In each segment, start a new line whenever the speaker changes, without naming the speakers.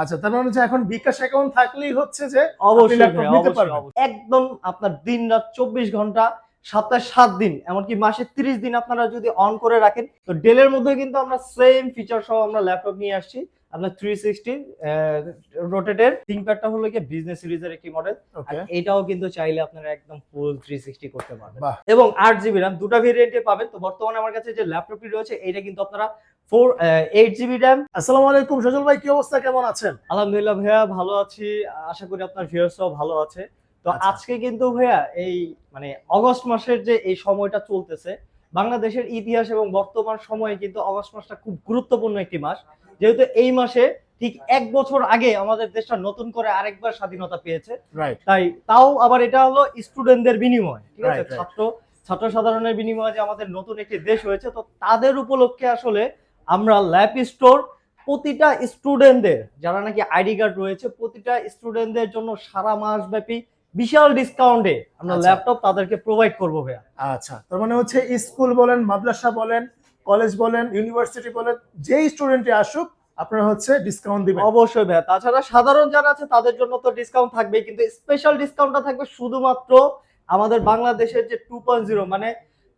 আচ্ছা তার মানে এখন বিকাশ অ্যাকাউন্ট থাকলেই হচ্ছে যে
অবশ্যই। একদম আপনার দিন রাত চব্বিশ ঘণ্টা সপ্তাহে সাত দিন এমনকি মাসে তিরিশ দিন আপনারা যদি অন করে রাখেন তো ডেলের মধ্যে কিন্তু আমরা সেম ফিচার সহ আমরা ল্যাপটপ নিয়ে আসছি। আপনার থ্রি সিক্সটি রোটেটের থিঙ্কপ্যাডটা হলো কি বিজনেস সিরিজের একটি মডেল এটাও কিন্তু চাইলে আপনারা একদম ফুল থ্রি সিক্সটি করতে পারবেন। এবং আট জিবি র্যাম দুটা ভেরিয়েন্টে পাবেন। তো বর্তমানে আমার কাছে যে ল্যাপটপটি রয়েছে এটা কিন্তু আপনারা ফোর এইট জিবি র্যাম
আসসালামু আলাইকুম সজল ভাই কি অবস্থা? কেমন আছেন?
আলহামদুলিল্লাহ ভাইয়া ভালো আছি। আশা করি আপনার ভিউয়ার্সরাও ভালো আছে। তো
আচ্ছা।
আজকে কিন্তু ভাইয়া এই মানে অগস্ট মাসের যে এই সময়টা চলতেছে বাংলাদেশের ইতিহাস এবং বর্তমান সময়ে কিন্তু অগস্ট মাসটা খুব গুরুত্বপূর্ণ একটি মাস। যেহেতু এই মাসে ঠিক এক বছর আগে আমাদের দেশটা নতুন করে আরেকবার স্বাধীনতা পেয়েছে। তাই তাও আবার এটা হলো স্টুডেন্টদের বিনিময়। ঠিক আছে. ছাত্র ছাত্র সাধারণের বিনিময়ে যে আমাদের নতুন একটি দেশ হয়েছে তো তাদের উপলক্ষে আসলে আমরা ল্যাপ স্টোর প্রতিটা স্টুডেন্টদের যারা নাকি আইডি কার্ড রয়েছে প্রতিটা স্টুডেন্টদের জন্য সারা মাস ব্যাপী বিশাল ডিসকাউন্টে আমরা
আচ্ছা।
ল্যাপটপ তাদেরকে প্রোভাইড করব ভাইয়া।
আচ্ছা তার মানে হচ্ছে স্কুল বলেন মাদ্রাসা বলেন কলেজ বলেন ইউনিভার্সিটি বলেন যেই স্টুডেন্টই আসুক আপনারা হচ্ছে ডিসকাউন্ট দিবেন।
অবশ্যই ভাইয়া। তাছাড়া সাধারণ যারা আছে তাদের জন্য তো ডিসকাউন্ট থাকবেই কিন্তু স্পেশাল ডিসকাউন্টটা থাকবে শুধুমাত্র আমাদের বাংলাদেশের যে টু পয়েন্ট জিরো মানে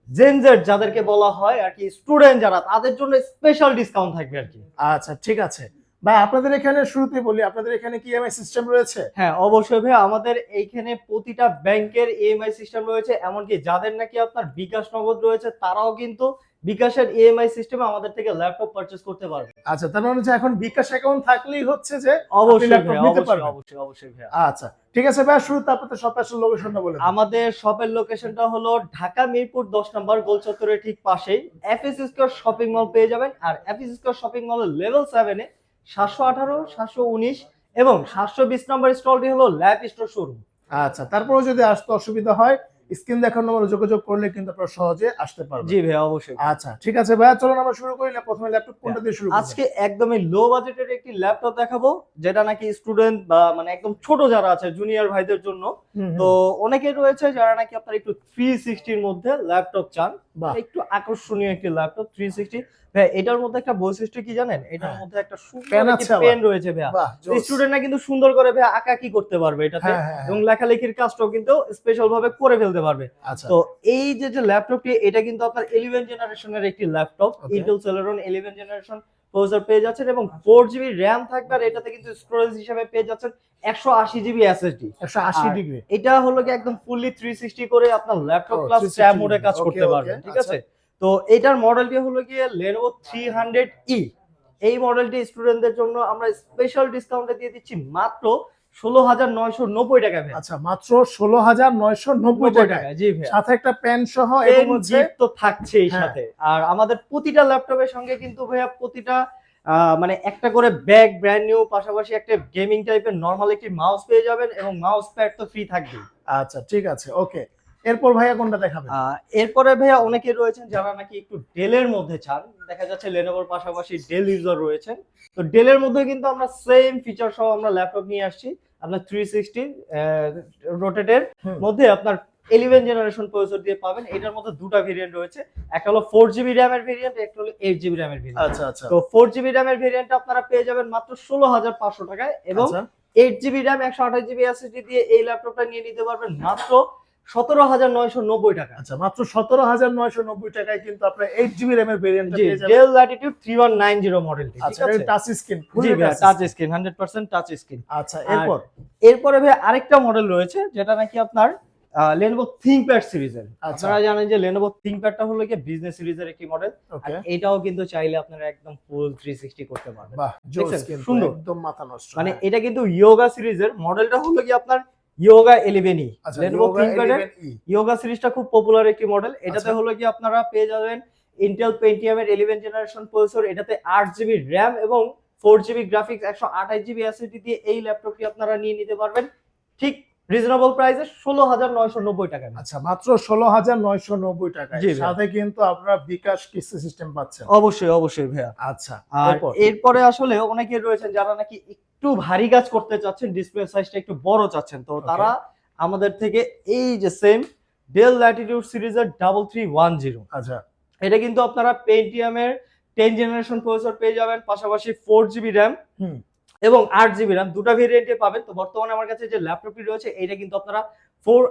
জেনজেড যাদেরকে বলা হয় আর কি স্টুডেন্ট যারা তাদের জন্য স্পেশাল ডিসকাউন্ট থাকবে আর কি।
আচ্ছা ঠিক আছে। ভাই আপনাদের এখানে শুরুতে বলি আপনাদের এখানে কি ইএমআই সিস্টেম রয়েছে?
হ্যাঁ অবশ্যই ভাই আমাদের এইখানে প্রতিটা ব্যাংকের ইএমআই সিস্টেম রয়েছে এমনকি যাদের নাকি আপনার বিকাশ নগদ রয়েছে তারাও কিন্তু বিকাশের ইএমআই সিস্টেমে আমাদের থেকে ল্যাপটপ পারচেজ করতে পারবে।
আচ্ছা তার মানে হচ্ছে এখন বিকাশ অ্যাকাউন্ট থাকলেই হচ্ছে যে
অবশ্যই ভাই,
নিতে
অবশ্যই অবশ্যই অবশ্যই ভাই
আচ্ছা ঠিক আছে ভাই আপনাদের সব আসল লোকেশনটা বলে দিন।
আমাদের শপের লোকেশনটা হলো ঢাকা মিরপুর দশ নম্বর গোল চত্বরের ঠিক পাশেই। এফএস স্কোয়ার শপিং মল পেয়ে যাবেন আর এফএস স্কোয়ার শপিং মলের লেভেল সেভেনে সাতশো আঠারো সাতশো উনিশ এবং সাতশো বিশ নম্বর স্টলটি হলো ল্যাব স্টোর শোরুম
আচ্ছা তারপরেও যদি আসতে অসুবিধা হয় স্ক্রিন দেখার নম্বরে যোগাযোগ করলে কিন্তু আপনারা সহজে আসতে পারবেন।
জি ভাই অবশ্যই।
আচ্ছা ঠিক আছে ভাইয়া চলুন আমরা শুরু করি না প্রথমে ল্যাপটপ কোনটা দিয়ে শুরু করব?
আজকে একদমই লো বাজেটের একটি ল্যাপটপ দেখাবো যেটা নাকি স্টুডেন্ট বা মানে একদম ছোট যারা আছে জুনিয়র ভাইদের জন্য। তো অনেকে রয়েছে যারা নাকি আপনার একটু থ্রি সিক্সটির মধ্যে ল্যাপটপ চান। একটু আকর্ষণীয় একটি ল্যাপটপ থ্রি সিক্সটি ভাই এটার মধ্যে একটা বৈশিষ্ট্য কি জানেন? এটার
হ্যাঁ।
মধ্যে একটা সুন্দর পেন রয়েছে
ভাই
স্টুডেন্টরা কিন্তু সুন্দর করে ভাই আঁকা কি করতে পারবে এটাতে।
হ্যাঁ, হ্যাঁ।
এবং লেখালেখির কাজটাও কিন্তু স্পেশাল ভাবে করে ফেলতে পারবে।
আচ্ছা।
তো এই যে যে ল্যাপটপটি এটা কিন্তু আপনার ইলেভেন জেনারেশনের একটি laptop. Intel Celeron eleven generation processor পেয়ে যাচ্ছেন এবং ফোর জিবি র্যাম থাকবে আর এটাতে কিন্তু স্টোরেজ হিসাবে পেয়ে যাচ্ছেন একশো আশি জিবি এসএসডি
একশো আশি ডিগ্রি
এটা হলো কি একদম ফুললি থ্রি সিক্সটি করে আপনার ল্যাপটপ প্লাস
360
ট্যাব মোডে কাজ করতে পারবেন ঠিক
আচ্ছা।
আছে? তো এটার মডেলটি হলো গিয়ে লেনোভো থ্রি হান্ড্রেড ই এই মডেলটি স্টুডেন্টদের জন্য আমরা স্পেশাল ডিসকাউন্টে দিয়ে দিচ্ছি মাত্র ষোলো হাজার নয়শো নব্বই টাকা
আচ্ছা মাত্র ষোলো হাজার নয়শো নব্বই টাকা
জি ভাই
সাথে একটা প্যান সহ
তো থাকছেই
হ্যাঁ।
সাথে। আর আমাদের প্রতিটা ল্যাপটপের সঙ্গে কিন্তু ভাইয়া প্রতিটা মানে একটা করে ব্যাগ ব্র্যান্ড নিউ পাশাপাশি একটা গেমিং টাইপের নর্মাল একটি মাউস পেয়ে যাবেন এবং মাউস প্যাড তো ফ্রি থাকবে
আচ্ছা ঠিক আছে ওকে এরপর ভাইয়া কোনটা দেখাবেন?
এরপরে ভাইয়া অনেকে রয়েছেন যারা নাকি একটু ডেলের মধ্যে চান। দেখা যাচ্ছে লেনোভোর পাশাপাশি ডেল ইউজার রয়েছেন। তো ডেলের মধ্যে কিন্তু আমরা সেম ফিচার সহ আমরা ল্যাপটপ নিয়ে আসছি। আপনার থ্রি সিক্সটি রোটেটের। মধ্যে আপনার ইলেভেন জেনারেশন প্রসেসর দিয়ে পাবেন। এটার মধ্যে দুটা ভেরিয়েন্ট রয়েছে। একটা হলো ফোর জিবি র্যামের ভেরিয়েন্ট একটা হলো এইট জিবি র্যামের ভেরিয়েন্ট
আচ্ছা আচ্ছা।
তো ফোর জিবি র্যামের ভেরিয়েন্ট আপনারা পেয়ে যাবেন মাত্র ষোলো হাজার পাঁচশো টাকায় এবং এইট জিবি র্যাম একশো আঠাশ জিবি এসএসডি দিয়ে এই ল্যাপটপটা নিয়ে নিতে পারবেন মাত্র সতেরো হাজার নয়শো নব্বই টাকা।
আচ্ছা মাত্র সতেরো হাজার নয়শো নব্বই টাকায় কিন্তু আপনার এইট জিবি র্যামের ভেরিয়েন্ট
জি Dell Latitude three one nine zero মডেলটি
আচ্ছা টাচ স্ক্রিন
জি ভাই touch screen hundred percent touch screen
আচ্ছা এরপর?
এরপরে ভাই আরেকটা মডেল রয়েছে যেটা নাকি আপনার লেনোভো থিংকপ্যাড সিরিজের
আচ্ছা।
আপনারা জানেন যে লেনোভো থিংকপ্যাডটা হলো কি বিজনেস সিরিজের একটি মডেল এটাও কিন্তু চাইলে আপনারা একদম ফুল থ্রি সিক্সটি করতে পারবেন।
বাহ
সুন্দর।
একদম মাথা নষ্ট।
মানে। এটা কিন্তু ইয়োগা সিরিজের মডেলটা হলো কি আপনার ইয়োগা ইলেভেন ই লেনোভো থিংকপ্যাডের ইয়োগা সিরিজটা খুব পপুলার একটি মডেল এটাতে
আচ্ছা।
হলো কি আপনারা পেয়ে যাবেন ইন্টেল পেন্টিয়ামের ইলেভেন জেনারেশন প্রসেসর এটাতে আট জিবি র্যাম এবং ফোর জিবি গ্রাফিক্স একশো আঠাশ জিবি এসএসডি দিয়ে এই ল্যাপটপটি আপনারা নিয়ে নিতে পারবেন। ঠিক রিজনেবল প্রাইসে ষোলো হাজার নয়শো নব্বই টাকা
আচ্ছা মাত্র ষোলো হাজার নয়শো নব্বই টাকায়। সাথে কিন্তু আপনারা বিকাশ কিস্তি সিস্টেম পাচ্ছেন।
অবশ্যই অবশ্যই ভাইয়া।
আচ্ছা
আর
এরপরে
আসলে অনেকে রয়েছেন যারা নাকি একটু ভারী কাজ করতে চাচ্ছেন ডিসপ্লে সাইজটা একটু বড় চাচ্ছেন তো তারা আমাদের থেকে এই যে সেম ডেল ল্যাটিটিউড সিরিজের ডাবল থ্রি ওয়ান জিরো
আচ্ছা।
এটা কিন্তু আপনারা পেন্টিয়ামের টেন জেনারেশন প্রসেসর পেয়ে যাবেন পাশাপাশি ফোর জিবি র্যাম
হুম।
এবং আট জিবি র্যাম দুটো ভেরিয়েন্টে পাবেন। তো বর্তমানে আমার কাছে যে ল্যাপটপটি রয়েছে এটা কিন্তু আপনারা four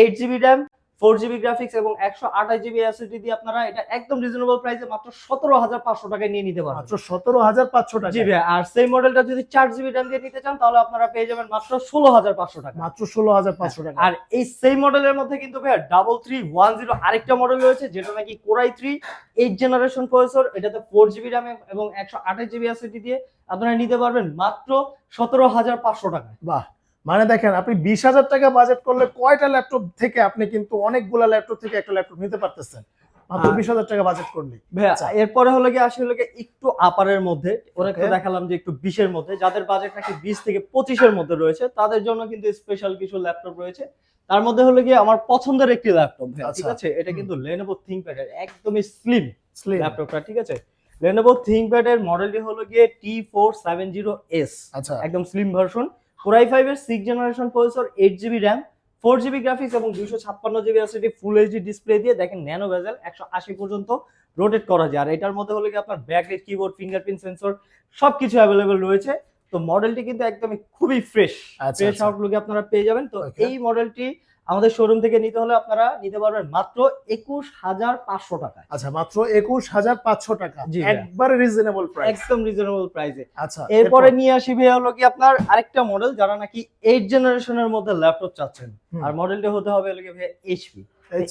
eight GB RAM four GB graphics এবং একশো আঠাশ জিবি এসএসডি দিয়ে আপনারা এটা একদম রিজনেবল প্রাইসে মাত্র সতেরো হাজার পাঁচশো টাকায় নিয়ে নিতে পারবেন।
মাত্র সতেরো হাজার পাঁচশো টাকা
জি ভাই আর সেই মডেলটা যদি চার জিবি র্যাম দিয়ে নিতে চান তাহলে আপনারা পেয়ে যাবেন মাত্র ষোলো হাজার পাঁচশো টাকা
মাত্র ষোলো হাজার পাঁচশো টাকা
আর এই সেই মডেলের মধ্যে কিন্তু ভাইয়া ডাবল থ্রি ওয়ান জিরো আরেকটা মডেল রয়েছে যেটা নাকি core i three eight generation processor এটাতে ফোর জিবি র্যাম এবং একশো আঠাশ জিবি এসএসডি দিয়ে আপনারা নিতে পারবেন মাত্র সতেরো হাজার পাঁচশো টাকা
বাহ মানে দেখেন আপনি বিশ হাজার টাকা বাজেট করলে কয়টা ল্যাপটপ থেকে আপনি কিন্তু অনেকগুলা ল্যাপটপ থেকে একটা ল্যাপটপ নিতে পারতেছেন? মাত্র
আর-
বিশ হাজার টাকা বাজেট করলে আচ্ছা।
এরপরে হলো গিয়ে আসলে একটু আপারের মধ্যে।
Okay.
দেখালাম যে একটু বিশের মধ্যে। যাদের বাজেট নাকি বিশ থেকে পঁচিশের মধ্যে রয়েছে তাদের জন্য কিন্তু স্পেশাল কিছু ল্যাপটপ রয়েছে। তার মধ্যে হলো গিয়ে আমার পছন্দের একটি ল্যাপটপ ঠিক
আচ্ছা।
আছে? এটা কিন্তু লেনোভো থিংকপ্যাড এর একদমই স্লিম
Slim।
ল্যাপটপটা ঠিক আছে? লেনোভো থিংকপ্যাড এর মডেলটি হলো গিয়ে T four seven zero S
আচ্ছা।
একদম slim version core i I ফাইভের six generation processor eight GB RAM four GB graphics এবং দুইশো ছাপ্পান্ন GB SSD full HD display দিয়ে। দেখেন ন্যানো ভেজেল একশো আশি পর্যন্ত রোটেট করা যায়। আর এটার মধ্যে হলে কি আপনার ব্যাকলাইট কিবোর্ড ফিঙ্গারপ্রিন্ট সেন্সর সব কিছু অ্যাভেলেবেল রয়েছে। তো মডেলটি কিন্তু একদমই খুবই ফ্রেশ ফ্রেশ। আউটলুকে আপনারা পেয়ে যাবেন। তো এই মডেলটি আমাদের শোরুম থেকে নিতে হলে আপনারা নিতে পারবেন মাত্র একুশ হাজার পাঁচশো টাকা
আচ্ছা মাত্র একুশ হাজার পাঁচশো টাকা। একবারে রিজনেবল প্রাইস
একদম রিজনেবল প্রাইসে
আচ্ছা
এরপরে নিয়ে আসি ভাইয়া হলো কি আপনার আরেকটা মডেল যারা নাকি এইট জেনারেশনের মধ্যে ল্যাপটপ চাচ্ছেন। আর মডেলটা হতে হবে হলো কি ভাইয়া এইচপি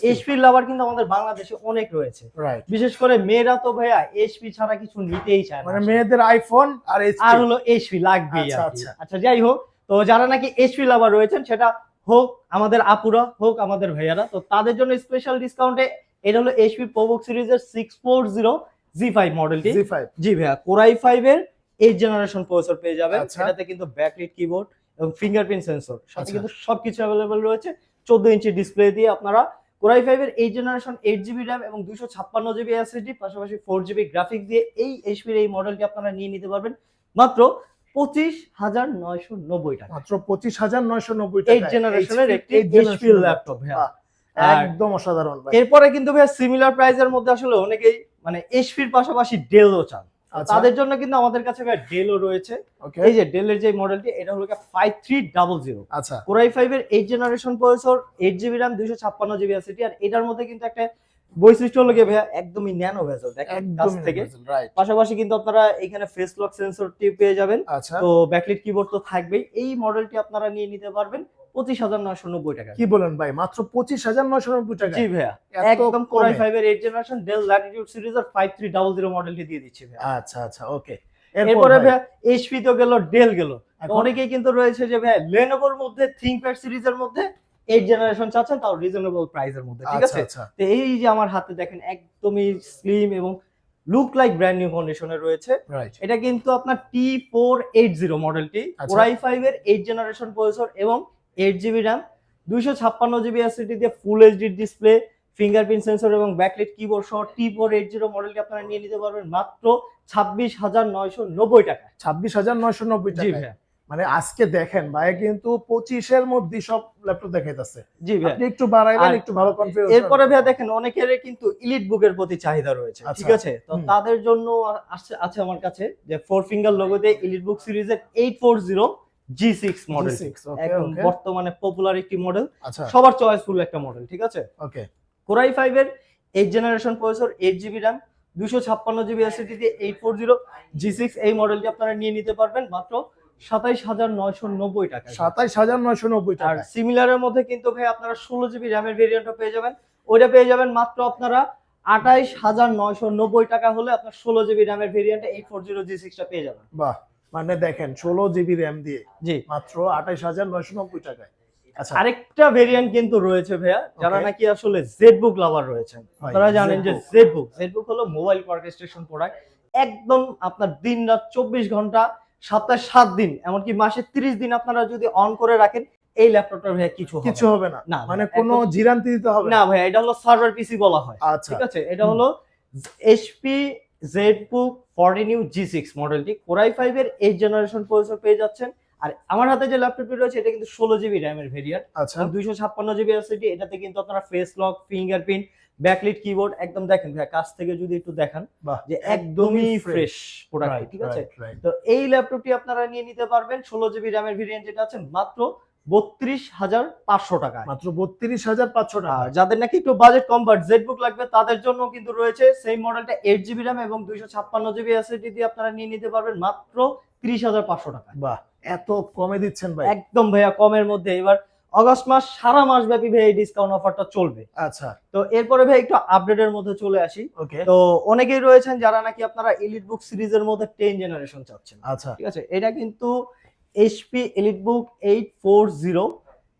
এইচপি লাভার কিন্তু আমাদের বাংলাদেশে অনেক রয়েছে। বিশেষ করে মেয়েরা তো ভাইয়া এইচপি ছাড়া কিছু নিতেই চায়
মানে মেয়েদের আইফোন আর
আর হলো এইচপি লাগবেই
আচ্ছা, আচ্ছা।
আচ্ছা যাই হোক তো যারা নাকি এইচপি লাভার রয়েছেন সেটা হোক আমাদের আপুরা হোক আমাদের ভাইয়ারা তো তাদের জন্য স্পেশাল ডিসকাউন্টে এটা হলো এইচপি প্রোবুক সিরিজের six four zero G five মডেলটি
জি ফাইভ
জি ভাইয়া কোরাই ফাইভ এর এইট জেনারেশন প্রসেসর পেয়ে যাবেন।
আচ্ছা।
এটাতে কিন্তু ব্যাকলিট কিবোর্ড এবং ফিঙ্গারপ্রিন্ট সেন্সর সাথে
আচ্ছা।
কিন্তু সবকিছু অ্যাভেলেবল রয়েছে। চোদ্দ ইঞ্চি ডিসপ্লে দিয়ে আপনারা কোরাই ফাইভ এর eight generation eight GB RAM এবং দুশো ছাপ্পান্ন জিবি এসএসডি পাশাপাশি ফোর জিবি গ্রাফিক্স দিয়ে এই এইচপির এই মডেলটি আপনারা নিয়ে নিতে পারবেন। মাত্র পঁচিশ হাজার নয়শো নব্বই টাকা।
মাত্র পঁচিশ হাজার নয়শো নব্বই
এইট জেনারেশনের একটি এইচপি ল্যাপটপ ভাইয়া
একদম অসাধারণ
এরপরে কিন্তু ভাইয়া সিমিলার প্রাইসের মধ্যে আসলে অনেকেই মানে এইচপির পাশাপাশি ডেলও চান।
আচ্ছা।
তাদের জন্য কিন্তু আমাদের কাছে ভাই ডেলও রয়েছে।
ওকে
এই যে ডেলের যে মডেলটি এটা হলো ফাইভ থ্রি ডাবল জিরো
আচ্ছা।
কোরাই ফাইভ এর eight generation processor eight GB RAM দুইশো ছাপ্পান্ন জিবি এসিটি আর এটার মধ্যে কিন্তু একটা বৈশিষ্ট্য হলো গিয়ে ভাইয়া একদমই ন্যানো ভেসেল দেখেন কাছ থেকে। পাশাপাশি কিন্তু আপনারা এখানে ফেস লক সেন্সরটি পেয়ে যাবেন।
আচ্ছা।
তো ব্যাকলিট কিবোর্ড তো থাকবেই। এই মডেলটি আপনারা নিয়ে নিতে পারবেন পঁচিশ হাজার নয়শো নব্বই টাকা।
কি বলেন ভাই? মাত্র পঁচিশ হাজার নয়শো নব্বই টাকা
জি ভাইয়া। একদম কোরাই? ফাইভ এর এইট জেনারেশন ডেল ল্যাটিটিউড সিরিজের ফাইভ থ্রি ডাবল জিরো মডেলটি দিয়ে দিচ্ছি ভাইয়া।
আচ্ছা আচ্ছা ওকে
এরপরে ভাইয়া এইচপি তো গেল ডেল গেল। অনেকেই কিন্তু রয়েছে যে ভাইয়া লেনোভোর মধ্যে থিংকপ্যাড সিরিজের মধ্যে এইট জেনারেশন চাচ্ছেন তাও রিজনেবল প্রাইসের মধ্যে ঠিক
আচ্ছা
আছে?
আচ্ছা।
তো এই যে আমার হাতে দেখেন একদমই স্লিম এবং লুক লাইক ব্র্যান্ড নিউ কন্ডিশনে রয়েছে। এটা কিন্তু আপনার টি ফোর এইট জিরো মডেলটি
আচ্ছা।
কোরাই ফাইভ এর এইট জেনারেশন প্রসেসর এবং এইট জিবি র্যাম দুইশো ছাপ্পান্ন জিবি এসিটি দিয়ে full HD display fingerprint sensor এবং ব্যাকলিট কিবোর্ড সহ টি ফোর এইট জিরো মডেলটি আপনারা নিয়ে নিতে পারবেন মাত্র ছাব্বিশ হাজার নয়শো নব্বই টাকা
ছাব্বিশ হাজার নয়শো নব্বই টাকা মানে আজকে দেখেন ভাই কিন্তু পঁচিশের মধ্যে সব ল্যাপটপ দেখাইতেছে।
জি
আপনি একটু বাড়াইবেন একটু ভালো কনফিগারেশন
এরপরে ভাইয়া দেখেন অনেকের কিন্তু ইলিট বুকের প্রতি চাহিদা রয়েছে
আচ্ছা।
ঠিক আছে? তো তাদের জন্য আছে আছে আমার কাছে যে ফোর ফিঙ্গার লোগোতে ইলিট বুক সিরিজের eight four zero G six model
okay
একদম
ওকে
বর্তমানে পপুলার একটি মডেল
আচ্ছা।
সবার চয়েসফুল একটা মডেল ঠিক আছে?
ওকে
কোরাই ফাইভ এর eight generation processor eight GB RAM দুশো ছাপ্পান্ন জিবি এসিটি দিয়ে eight four zero G six এই মডেলটি আপনারা নিয়ে নিতে পারবেন। মাত্র সাতাইশ হাজার নয়শো নব্বই টাকা।
সাতাইশ হাজার নয়শো নব্বই টাকা।
সিমিলারের মধ্যে কিন্তু ভাই আপনারা ষোলো জিবি র্যামের ভেরিয়েন্টও পেয়ে যাবেন। ওইটা পেয়ে যাবেন মাত্র আপনারা আঠাইশ হাজার নয়শো নব্বই টাকা হলে আপনার ষোলো জিবি র্যামের ভেরিয়েন্টে এইট ফোর জিরো জি সিক্সটা পেয়ে যাবেন।
বাহ মানে দেখেন ষোলো জিবি র্যাম দিয়ে
জি।
মাত্র আঠাইশ হাজার নয়শো নব্বই টাকায়। আচ্ছা।
আরেকটা ভেরিয়েন্ট কিন্তু রয়েছে ভাইয়া যারা নাকি আসলে জেড বুক লাভার রয়েছেন আপনারা জানেন যে জেড বুক জেড বুক হলো মোবাইল অর্কেস্ট্রেশন প্রোডাক্ট একদম আপনার দিন রাত চব্বিশ ঘণ্টা সপ্তাহে সাত দিন এমনকি মাসে তিরিশ দিন আপনারা যদি অন করে রাখেন এই ল্যাপটপটা ভাইয়া কিছু
কিছু হবে না।
না
মানে কোনো জিরান্তি দিতে হবে
না ভাইয়া এটা হলো সার্ভার পিসি বলা হয়
আচ্ছা।
ঠিক আছে? এটা হলো HP Z book forty new G six মডেলটি কোরাই ফাইভ এর এইট জেনারেশন প্রসেসর পেয়ে যাচ্ছেন। আর আমার হাতে যে ল্যাপটপটি রয়েছে এটা কিন্তু ষোলো জিবি র্যামের ভেরিয়েন্ট
আচ্ছা।
দুইশো ছাপ্পান্ন জিবি এসএসডি এটাতে কিন্তু আপনারা face lock fingerprint backlit keyboard একদম দেখেন ভাইয়া কাছ থেকে যদি একটু দেখান
বাহ
যে একদমই ফ্রেশ প্রোডাক্ট ঠিক আছে? তো এই ল্যাপটপটি আপনারা নিয়ে নিতে পারবেন ষোলো জিবি র্যামের ভেরিয়েন্ট যেটা আছে মাত্র বত্রিশ হাজার পাঁচশো টাকায়।
মাত্র বত্রিশ হাজার পাঁচশো টাকা।
যাদের নাকি একটু বাজেট কম বাট জেড বুক লাগবে তাদের জন্য কিন্তু রয়েছে সেই মডেলটা এইট জিবি র্যাম এবং দুইশো ছাপ্পান্ন জিবি এসএসডি দিয়ে আপনারা নিয়ে নিতে পারবেন মাত্র ত্রিশ হাজার পাঁচশো টাকা
বাহ এত কমে দিচ্ছেন ভাই।
একদম ভাইয়া কমের মধ্যে। এবার অগস্ট মাস সারা মাস ব্যাপী ভাই এই ডিসকাউন্ট অফারটা চলবে।
আচ্ছা।
তো এরপরে ভাই একটু আপডেটের মধ্যে চলে আসি।
ওকে।
তো অনেকেই রয়েছেন যারা নাকি আপনারা এলিট বুক সিরিজের মধ্যে টেন জেনারেশন চাচ্ছেন।
আচ্ছা।
ঠিক আছে? এটা কিন্তু HP elite book eight four zero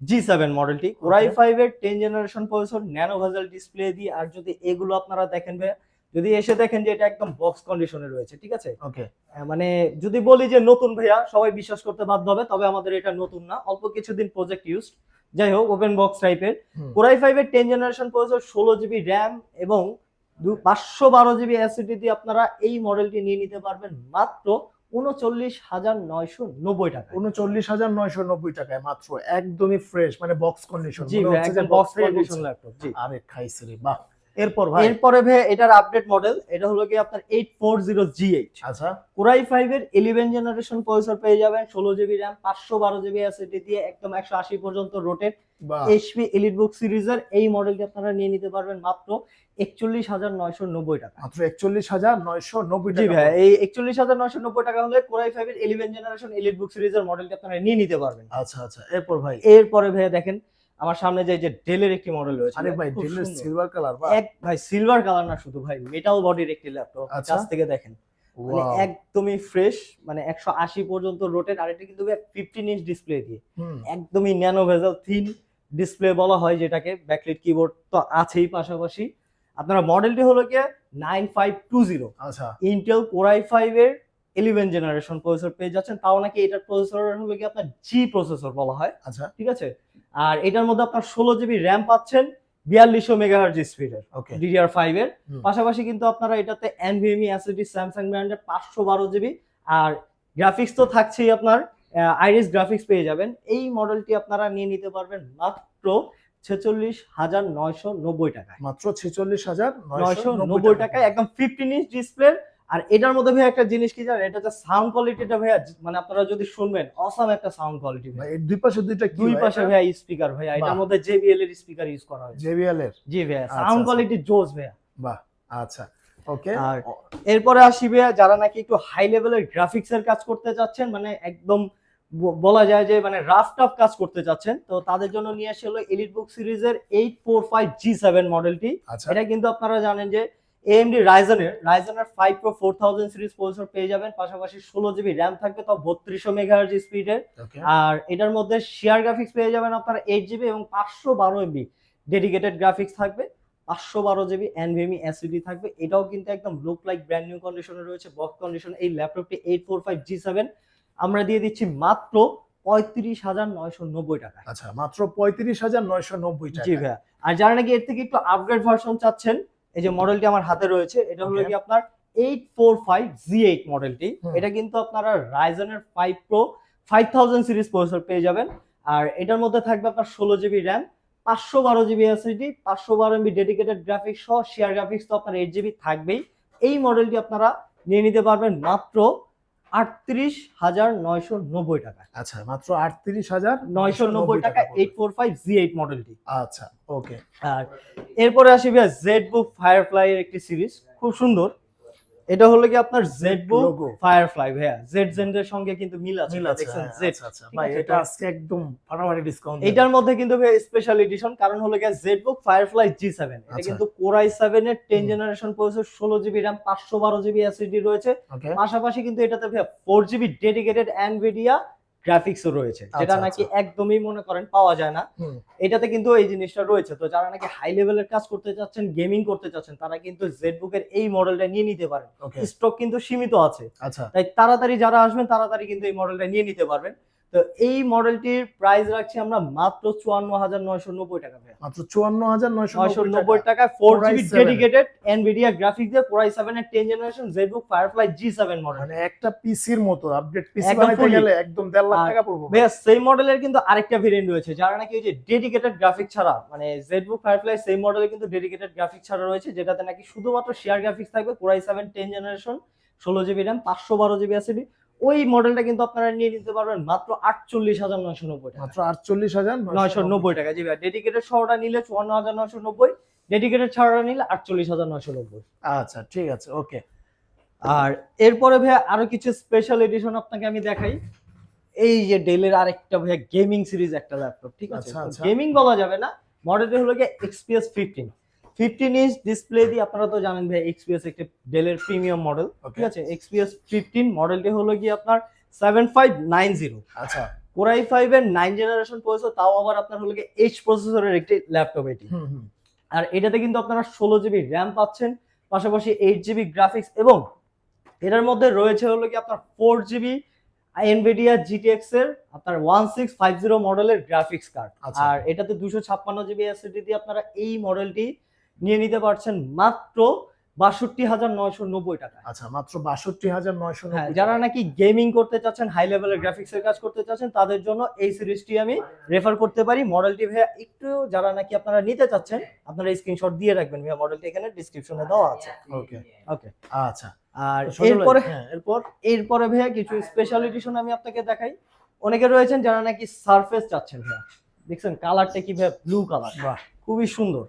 G seven মডেলটি কোরাই ফাইভ এর ten generation processor nano bezel display দিয়ে আর যদি এগুলো আপনারা দেখেন ভাইয়া যদি এসে দেখেন যে এটা একদম বক্স কন্ডিশনে রয়েছে ঠিক আছে?
ওকে
মানে যদি বলি যে নতুন ভাইয়া সবাই বিশ্বাস করতে বাধ্য হবে তবে আমাদের এটা নতুন না। অল্প কিছুদিন প্রজেক্ট ইউজ যাই হোক ওপেন বক্স টাইপের কোরাই ফাইভ এর টেন জেনারেশন প্রসেসর ষোলো জিবি র্যাম এবং পাঁচশো বারো জিবি অ্যাসিডি দিয়ে আপনারা এই মডেলটি নিয়ে নিতে পারবেন মাত্র উনচল্লিশ হাজার নয়শো নব্বই টাকা
উনচল্লিশ হাজার নয়শো নব্বই টাকায় মাত্র। একদমই ফ্রেশ মানে box condition
box condition laptop জি।
আরে খাইছে রে বাহ। এরপর ভাই?
এরপরে ভাই এটার আপডেট মডেল এটা হলো কি আপনার eight four zero G eight
আচ্ছা।
কোরাই ফাইভ এর ইলেভেন জেনারেশন প্রসেসর পেয়ে যাবেন ষোলো জিবি র্যাম পাঁচশো বারো জিবি অ্যাসিডি দিয়ে একদম একশো আশি পর্যন্ত রোটেট এলিট বুক সিরিজের এই মডেলটি আপনারা নিয়ে নিতে পারবেন মাত্র একচল্লিশ হাজার নয়শো নব্বই টাকা।
মাত্র একচল্লিশ হাজার নয়শো নব্বই
জি
টাকা
ভাই এই একচল্লিশ হাজার নয়শো নব্বই টাকা হলে কোরাই ফাইভ এর ইলেভেন জেনারেশন এলিট বুক সিরিজের মডেলটি আপনারা নিয়ে নিতে পারবেন।
আচ্ছা আচ্ছা। এরপর ভাই?
এরপরে ভাইয়া দেখেন আমার সামনে যে যে ডেলের একটি মডেল রয়েছে
আরে ভাই ডিলের। সিলভার কালার
এক ভাই সিলভার কালার না শুধু ভাই মেটাল বডির একটি ল্যাপটপ
আচ্ছা।
কাছ থেকে দেখেন। মানে একদমই ফ্রেশ মানে একশো আশি পর্যন্ত রোটেট আর এটা কিন্তু ফিফটিন ইঞ্চ ডিসপ্লে দিয়ে। একদমই ন্যানো ভেজাল থিন ডিসপ্লে বলা হয় যেটাকে ব্যাকলিট কিবোর্ড তো আছেই পাশাপাশি। আপনারা মডেলটি হলো গিয়ে নাইন ফাইভ টু জিরো
আচ্ছা।
ইন্টেল কোরাই ফাইভ এর ইলেভেন জেনারেশন প্রসেসর পেয়ে যাচ্ছেন। তাও নাকি এটার প্রসেসর হলো কি আপনার জি প্রসেসর বলা হয়।
আচ্ছা।
ঠিক আছে? আর এটার মধ্যে আপনার ষোলো জিবি র্যাম পাচ্ছেন বিয়াল্লিশশো মেগাহার্জ স্পিডের ডিডিআর ফাইভ এর। পাশাপাশি কিন্তু আপনারা এটাতে এনভিএমই অ্যাসিডি স্যামসাং ব্র্যান্ডের পাঁচশো বারো জিবি আর গ্রাফিক্স তো থাকছেই আপনার আইরিস গ্রাফিক্স পেয়ে যাবেন। এই মডেলটি আপনারা নিয়ে নিতে পারবেন মাত্র ছেচল্লিশ হাজার নয়শো নব্বই টাকায়।
মাত্র ছেচল্লিশ হাজার
নয়শো নব্বই টাকায় একদম ফিফটিন ইঞ্চ ডিসপ্লে আর এটার মধ্যে ভাই একটা জিনিস কি জানেন? এটা হচ্ছে সাউন্ড কোয়ালিটিটা ভাইয়া মানে আপনারা যদি শুনবেন অসাম একটা সাউন্ড কোয়ালিটি
ভাই এর দুই পাশে দুইটা কি
দুই পাশে ভাইয়া স্পিকার ভাইয়া। এটার। মধ্যে জেবিএল এর স্পিকার ইউজ করা হয়েছে।
জেবিএল এর
জি
আচ্ছা,
সাউন্ড। কোয়ালিটি জোস ভাইয়া।
বাহ আচ্ছা ওকে।
আর এরপরে আসিবে যারা নাকি একটু হাই লেভেলের গ্রাফিক্স এর কাজ করতে চাচ্ছেন মানে একদম বলা যায় যে মানে রাফ টাফ কাজ করতে চাচ্ছেন তো তাদের জন্য নিয়ে আসে হলো এলিট বুক সিরিজের eight four five G seven মডেলটি
আচ্ছা।
এটা কিন্তু আপনারা জানেন যে এএমডি রাইজেনের রাইজেনের five pro four thousand series processor পেয়ে যাবেন পাশাপাশি ষোলো জিবি র্যাম থাকবে তাও বত্রিশশো মেগাহার্জ স্পিডের আর এটার মধ্যে শেয়ার গ্রাফিক্স পেয়ে যাবেন আপনারা এইট জিবি এবং পাঁচশো বারো এমবি ডেডিকেটেড গ্রাফিক্স থাকবে পাঁচশো বারো জিবি এনভিএমই এসিডি থাকবে। এটাও কিন্তু একদম লুক লাইক ব্র্যান্ড নিউ কন্ডিশনে রয়েছে বক্স কন্ডিশন এই ল্যাপটপটি eight four five G seven আমরা দিয়ে দিচ্ছি মাত্র পঁয়ত্রিশ হাজার নয়শো নব্বই টাকা।
আচ্ছা মাত্র পঁয়ত্রিশ হাজার নয়শো নব্বই টাকা।
জি ভাইয়া। আর যারা নাকি এর থেকে একটু আপগ্রেড ভার্সন চাচ্ছেন এই যে মডেলটি আমার হাতে রয়েছে এটা হলো কি আপনার eight four five G eight মডেলটি। এটা কিন্তু আপনারা রাইজনের five pro five thousand series processor পেয়ে যাবেন। আর এটার মধ্যে থাকবে আপনার ষোলো জিবি র্যাম পাঁচশো বারো জিবি এসএসডি পাঁচশো বারো এমবি ডেডিকেটেড গ্রাফিক্স সহ শেয়ার গ্রাফিক্স তো আপনার এইট জিবি থাকবেই। এই মডেলটি আপনারা নিয়ে নিতে পারবেন মাত্র আটত্রিশ হাজার নয়শো নব্বই টাকা।
আচ্ছা মাত্র আটত্রিশ হাজার
নয়শো নব্বই টাকা eight four five G eight মডেলটি
আচ্ছা ওকে
আর এরপরে আসি ভাইয়া জেড বুক ফায়ারফ্লাই এর একটি সিরিজ খুব সুন্দর। এটা হলো কি আপনার জেড
Logo।
ফায়ারফ্লাই ভাইয়া। জেড জেন্ডের সঙ্গে কিন্তু মিল আছে
মিল আছে
দেখছেন
হ্যাঁ,
জেড
আচ্ছা আচ্ছা। ভাই এটা আজকে একদম ফাটাফাটি ডিসকাউন্ট
এটার মধ্যে কিন্তু ভাই স্পেশাল এডিশন কারণ হলো কি Z book firefly G seven এটা
আচ্ছা।
কিন্তু কোরাই সেভেন এর টেন
হুম।
জেনারেশন প্রসেসর ষোলো জিবি র্যাম পাঁচশো বারো জিবি এসএসডি রয়েছে। পাশাপাশি কিন্তু এটাতে ভাইয়া 4 জিবি ডেডিকেটেড এনভিডিয়া গ্রাফিক্সও রয়েছে যেটা
আচ্ছা,
নাকি একদমই মনে করেন পাওয়া যায় না। এটাতে কিন্তু এই জিনিসটা রয়েছে। তো যারা নাকি হাই লেভেলের কাজ করতে চাচ্ছেন গেমিং করতে চাচ্ছেন তারা কিন্তু জেডবুক এর এই মডেলটা নিয়ে নিতে পারেন। স্টক কিন্তু সীমিত আছে।
আচ্ছা।
তাই তাড়াতাড়ি যারা আসবেন তাড়াতাড়ি কিন্তু এই মডেলটা নিয়ে নিতে পারবেন। তো এই মডেলটির প্রাইস রাখছি আমরা মাত্র চুয়ান্ন হাজার নয়শো নব্বই টাকা
মাত্র চুয়ান্ন হাজার নয়শো
নব্বই টাকায় four GB
i7
dedicated Nvidia graphics দিয়ে কোরাই সেভেন এর ten generation ZBook firefly G seven model
মানে একটা পিসির মতো আপডেট পিসি বানাইতে গেলে একদম দেড় লাখ টাকা পড়বে।
ভাইয়া সেই মডেলের কিন্তু আরেকটা ভেরিয়েন্ট রয়েছে যারা নাকি ওই যে ডেডিকেটেড গ্রাফিক ছাড়া মানে জেডবুক ফায়ারফ্লাই সেই মডেলে কিন্তু ডেডিকেটেড গ্রাফিক ছাড়া রয়েছে যেটাতে নাকি শুধুমাত্র শেয়ার গ্রাফিক্স থাকবে core i seven ten generation ষোলো জিবি র্যাম পাঁচশো বারো জিবি এসিডি ওই মডেলটা কিন্তু আপনারা নিয়ে নিতে পারবেন মাত্র আটচল্লিশ হাজার নয়শো নব্বই
মাত্র আটচল্লিশ হাজার
নয়শো নব্বই টাকা। জি ভাই ডেডিকেটেড সহটা নিলে চুয়ান্ন হাজার নয়শো নব্বই ডেডিকেটেড ছাড়া নিলে আটচল্লিশ হাজার নয়শো নব্বই।
আচ্ছা ঠিক আছে ওকে।
আর এরপরে ভাইয়া আরও কিছু স্পেশাল এডিশন আপনাকে আমি দেখাই। এই যে ডেলের আরেকটা ভাইয়া গেমিং সিরিজ একটা ল্যাপটপ ঠিক আছে?
আচ্ছা, আচ্ছা।
গেমিং বলা যাবে না মডেলটা হলো গিয়ে XPS fifteen fifteen inch display দিয়ে আপনারা তো জানেন ভাই এক্সপিএস একটা ডেলের প্রিমিয়াম মডেল ঠিক আছে? এক্সপিএস ফিফটিন মডেলটি হলো গিয়ে আপনার সেভেন ফাইভ নাইন জিরো
আচ্ছা।
কোরাই ফাইভ এর নাইন জেনারেশন প্রসেসর তাও আবার আপনার হলো গিয়ে এইচ প্রসেসরের একটি ল্যাপটপ এটি। আর এটাতে কিন্তু আপনারা ষোলো জিবি র্যাম পাচ্ছেন পাশাপাশি এইট জিবি গ্রাফিক্স এবং এটার মধ্যে রয়েছে হলো কি আপনার ফোর জিবি এনভিডিয়া জিটিএক্স এর আপনার ওয়ান সিক্স ফাইভ জিরো মডেলের গ্রাফিক্স কার্ড। আর এটাতে দুশো ছাপ্পান্ন জিবি এসএসডি দিয়ে আপনারা এই মডেলটি নিয়ে নিতে পারছেন মাত্র বাষট্টি হাজার নয়শো নব্বই টাকা
আচ্ছা মাত্র বাষট্টি হাজার নয়শো
হ্যাঁ যারা নাকি গেমিং করতে চাচ্ছেন হাই লেভেলের গ্রাফিক্স এর কাজ করতে চাচ্ছেন তাদের জন্য এই সিরিজটি আমি রেফার করতে পারি। মডেলটি ভাইয়া একটু যারা নাকি আপনারা নিতে চাচ্ছেন আপনারা স্ক্রিনশট দিয়ে রাখবেন। ভাইয়া মডেলটি এখানে ডিসক্রিপশনে দেওয়া আছে।
ওকে
ওকে
আচ্ছা।
আর এরপরে
হ্যাঁ এরপর?
এরপরে ভাইয়া কিছু স্পেশাল এডিশন আমি আপনাকে দেখাই। অনেকে রয়েছেন যারা নাকি সারফেস চাচ্ছেন ভাইয়া। দেখছেন কালারটা কি ভাইয়া ব্লু কালার
বাহ।
খুবই সুন্দর।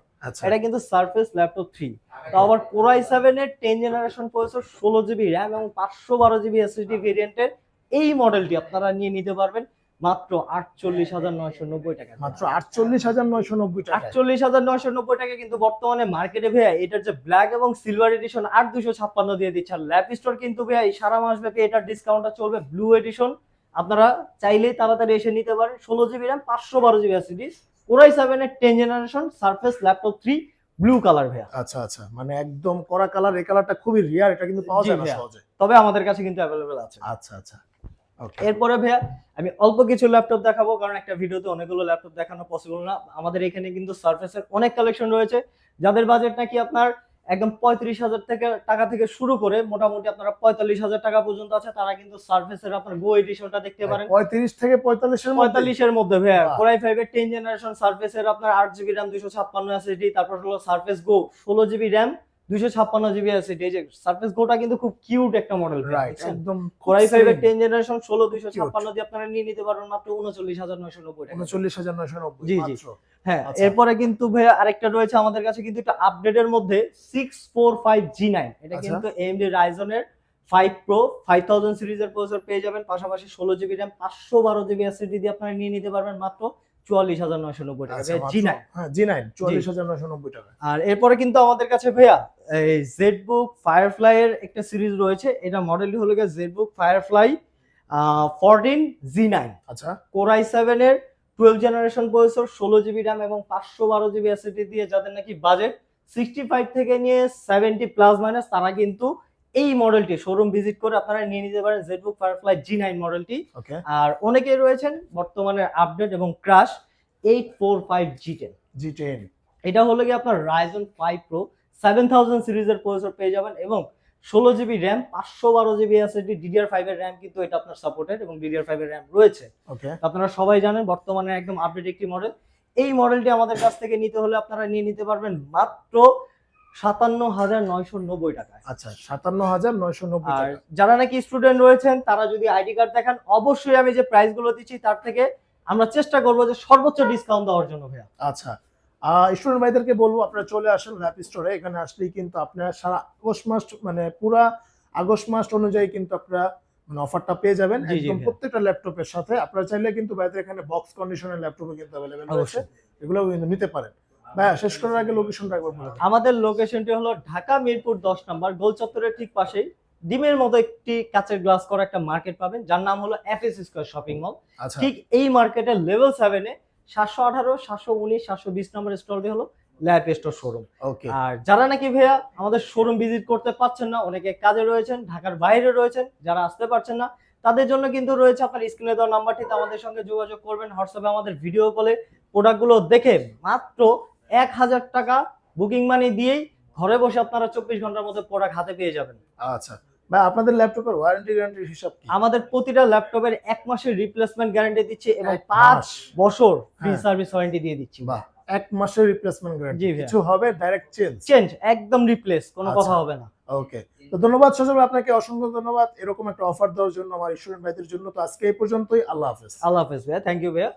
এটা কিন্তু সারফেস ল্যাপটপ থ্রি তো আবার কোরাই সেভেন এর টেন জেনারেশন প্রসেসর ষোলো জিবি র্যাম এবং পাঁচশো বারো জিবি এসএসডি ভেরিয়েন্টের এই মডেলটি আপনারা নিয়ে নিতে পারবেন মাত্র আটচল্লিশ হাজার নয়শো নব্বই টাকা।
মাত্র আটচল্লিশ হাজার নয়শো নব্বই টাকা
আটচল্লিশ হাজার নয়শো নব্বই টাকা কিন্তু বর্তমানে মার্কেটে ভাইয়া এটার যে ব্ল্যাক এবং সিলভার এডিশন আট দুশো ছাপ্পান্ন দিয়ে দিচ্ছে। আর ল্যাপ স্টোর কিন্তু ভাইয়া এই সারা মাস ব্যাপী এটার ডিসকাউন্টটা চলবে ব্লু এডিশন আপনারা চাইলেই তাড়াতাড়ি এসে নিতে পারেন। ষোলো জিবি র্যাম পাঁচশো বারো GB SSD core i seven এর ten generation surface laptop three blue colour ভাইয়া।
আচ্ছা আচ্ছা। মানে একদম কড়া কালার এই কালারটা খুবই রিয়ার এটা কিন্তু পাওয়া যায় না। সহজে।
তবে আমাদের কাছে কিন্তু অ্যাভেলেবেল আছে।
আচ্ছা আচ্ছা। ওকে
এরপরে ভাইয়া আমি অল্প কিছু ল্যাপটপ দেখাবো কারণ একটা ভিডিওতে অনেকগুলো ল্যাপটপ দেখানো পসিবল না। আমাদের এখানে কিন্তু সার্ফেসের অনেক কালেকশন রয়েছে। যাদের বাজেট নাকি আপনার একদম পঁয়ত্রিশ হাজার থেকে টাকা থেকে শুরু করে মোটামুটি আপনারা পঁয়তাল্লিশ হাজার টাকা পর্যন্ত আছে তারা কিন্তু সার্ভিসের আপনার গো এডিশনটা দেখতে পারেন।
পঁয়ত্রিশ থেকে পঁয়তাল্লিশ পঁয়তাল্লিশ
এর মধ্যে ভাইয়া। কোরাই ফাইভ এর টেন জেনারেশন সার্ভিসের আপনার আট জিবি র্যাম দুইশো ছাপ্পান্ন এসএসডি তারপর হলো সার্ভিস গো ষোলো জিবি র্যাম দুশো ছাপ্পান্ন জিবি এই যে সার্ফেস গোটা কিন্তু খুব কিউট একটা মডেল
রাইট একদম
কোরাই ফাইভ এর টেন জেনারেশন ষোলো দুইশো ছাপ্পান্ন দিয়ে আপনারা নিয়ে নিতে পারবেন মাত্র উনচল্লিশ হাজার নয়শো নব্বই
উনচল্লিশ হাজার নয়শো নব্বই
জি, জি। হ্যাঁ
আচ্ছা।
এরপরে কিন্তু ভাইয়া আরেকটা রয়েছে আমাদের কাছে কিন্তু একটা আপডেটের মধ্যে six four five G nine এটা
আচ্ছা।
কিন্তু এমডি রাইজনের ফাইভ প্রো ফাইভ থাউজেন্ড সিরিজের প্রসেসর পেয়ে যাবেন পাশাপাশি ষোলো জিবি র্যাম পাঁচশো বারো জিবি এসএসডি দিয়ে আপনারা নিয়ে নিতে পারবেন মাত্র চুয়াল্লিশ হাজার নয়শো নব্বই টাকা
আচ্ছা,
জি নাইন
হ্যাঁ জি। নাইন চুয়াল্লিশ হাজার নয়শো নব্বই টাকা।
আর এরপরে কিন্তু আমাদের কাছে ভাইয়া এই জেডবুক ফায়ারফ্লাই এর একটা সিরিজ রয়েছে এটা মডেলটি হলো গিয়ে ZBook firefly fourteen G nine
আচ্ছা।
কোরাই সেভেন এর টুয়েলভ জেনারেশন প্রসেসর ষোলো জিবি র্যাম এবং পাঁচশো বারো জিবি এসএসডি দিয়ে যাদের নাকি বাজেট সিক্সটি ফাইভ থেকে নিয়ে সেভেন্টি প্লাস মাইনাস তারা কিন্তু এই মডেলটি শোরুম ভিজিট করে আপনারা নিয়ে নিতে পারেন জেডবুক ফায়ারফ্লাই জি নাইন মডেলটি। আর অনেকেই রয়েছেন বর্তমানে আপডেট এবং crush eight four five G ten
G ten
এটা হলো কি আপনার Ryzen five pro seven thousand সিরিজের প্রসেসর পেয়ে যাবেন এবং ষোলো জিবি র্যাম পাঁচশো বারো জিবি এসএসডি ডিডিআর ফাইভ এর র্যাম কিন্তু এটা আপনার সাপোর্টেড এবং ডিডিআর ফাইভ এর র্যাম রয়েছে। আপনারা সবাই জানেন বর্তমানে একদম আপডেট একটি মডেল এই মডেলটি আমাদের কাছ থেকে নিতে হলে আপনারা নিয়ে নিতে পারবেন মাত্র সাতান্ন হাজার নয়শো নব্বই টাকায়।
আচ্ছা সাতান্ন হাজার নয়শো নব্বই
আর যারা নাকি স্টুডেন্ট রয়েছেন তারা যদি আইডি কার্ড দেখান অবশ্যই আমি যে প্রাইসগুলো দিচ্ছি তার থেকে আমরা চেষ্টা করব যে সর্বোচ্চ ডিসকাউন্ট দেওয়ার জন্য ভাইয়া।
আচ্ছা স্টুডেন্ট ভাইদেরকে বলব আপনারা চলে আসেন র্যাপ স্টোরে এখানে আসলেই কিন্তু আপনারা সারা আগস্ট মাস মানে পুরা আগস্ট মাস অনুযায়ী কিন্তু আপনারা মানে অফারটা পেয়ে যাবেন। একদম প্রত্যেকটা ল্যাপটপের সাথে। আপনারা চাইলে কিন্তু ভাইদের এখানে বক্স কন্ডিশনের ল্যাপটপে কিন্তু অ্যাভেলেবেল রয়েছে। এগুলো কিন্তু নিতে পারেন। ভাইয়া শেষ করার আগে লোকেশনটা একবার বলে।
আমাদের লোকেশনটি হলো ঢাকা মিরপুর দশ নম্বর গোল চত্বরের ঠিক পাশেই। ডিমের মতো একটি কাঁচের গ্লাস করা একটা মার্কেট পাবেন যার নাম হলো এফএস স্কোয়ার শপিং মল ঠিক এই মার্কেটের লেভেল সেভেনে সাতশো আঠারো সাতশো উনিশ সাতশো বিশ নম্বর স্টলটি হলো ল্যাব স্টোর শোরুম
ওকে
আর যারা নাকি ভাইয়া আমাদের শোরুম ভিজিট করতে পারছেন না অনেকে কাজে রয়েছেন ঢাকার বাইরে রয়েছেন যারা আসতে পারছেন না তাদের জন্য কিন্তু রয়েছে আপনার স্ক্রিনে দেওয়া নাম্বারটিতে আমাদের সঙ্গে যোগাযোগ করবেন হোয়াটসঅ্যাপে আমাদের ভিডিও কলে প্রোডাক্টগুলো দেখে মাত্র এক হাজার টাকা বুকিং মানি দিয়েই ঘরে বসে আপনারা চব্বিশ ঘণ্টার মধ্যে প্রোডাক্ট হাতে পেয়ে যাবেন।
আচ্ছা। ভাই আপনাদের ল্যাপটপের ওয়ারেন্টি গ্যারান্টির হিসাব কি?
আমাদের প্রতিটা ল্যাপটপের এক মাসের রিপ্লেসমেন্ট গ্যারান্টি দিচ্ছি এবং পাঁচ বছর ফ্রি। সার্ভিস ওয়ারেন্টি দিয়ে দিচ্ছি।
বাহ এক মাসের রিপ্লেসমেন্ট গ্যারান্টি কিছু হবে ডাইরেক্ট চেঞ্জ
চেঞ্জ একদম রিপ্লেস কোনো
আচ্ছা।
কথা হবে না।
ওকে তো ধন্যবাদ সজল আপনাকে অসংখ্য ধন্যবাদ। এরকম একটা অফার দেওয়ার জন্য আমার স্টুডেন্ট ভাইদের জন্য। তো আজকে এই পর্যন্তই আল্লাহ হাফেজ।
আল্লাহ হাফেজ ভাইয়া থ্যাংক ইউ ভাইয়া।